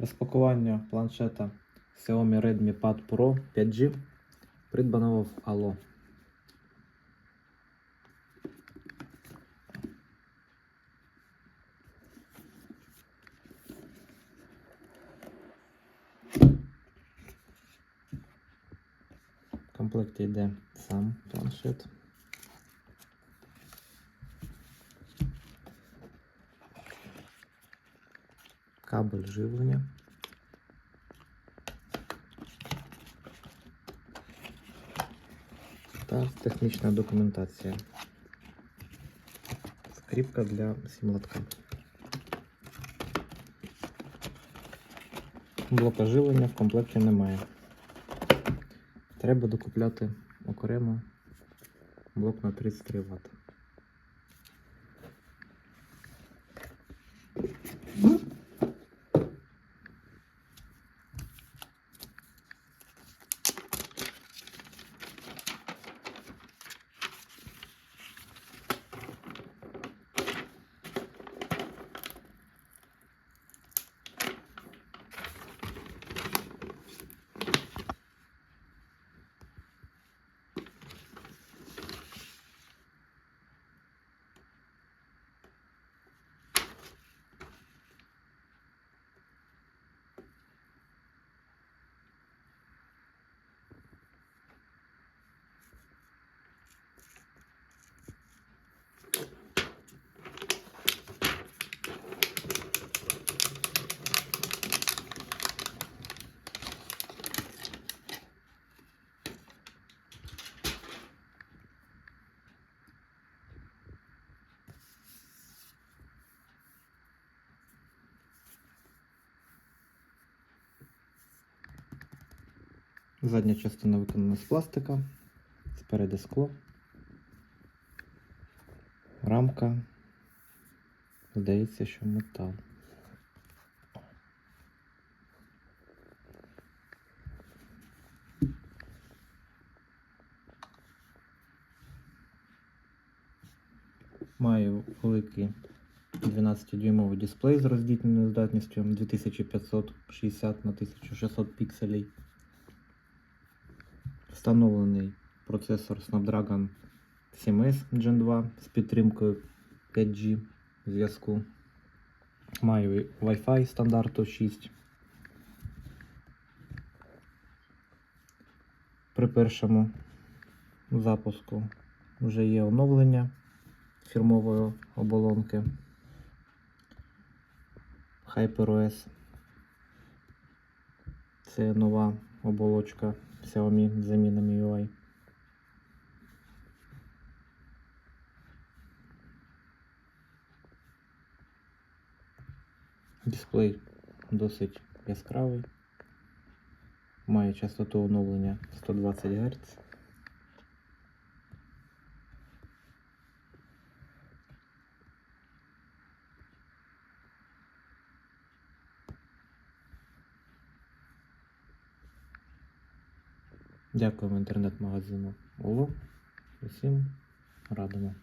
Розпакування планшета Xiaomi Redmi Pad Pro 5G, придбаного в Allo. В комплекті йде сам планшет. Кабель живлення. Та технічна документація. Скріпка для сімлотка. Блока живлення в комплекті немає. Треба докупляти окремо блок на 33 Вт. Задня частина виконана з пластика, спереду скло, рамка. Здається, що метал. Маю великий 12-дюймовий дисплей з роздільною здатністю 2560 на 1600 пікселей. Встановлений процесор Snapdragon 7S Gen 2 з підтримкою 5G зв'язку. Маю Wi-Fi стандарту 6. При першому запуску вже є оновлення фірмової оболонки HyperOS. Це нова оболочка Xiaomi заміна MIUI. Дисплей досить яскравий. Має частоту оновлення 120 Гц. Дякуємо інтернет-магазину Оло. Усім радимо.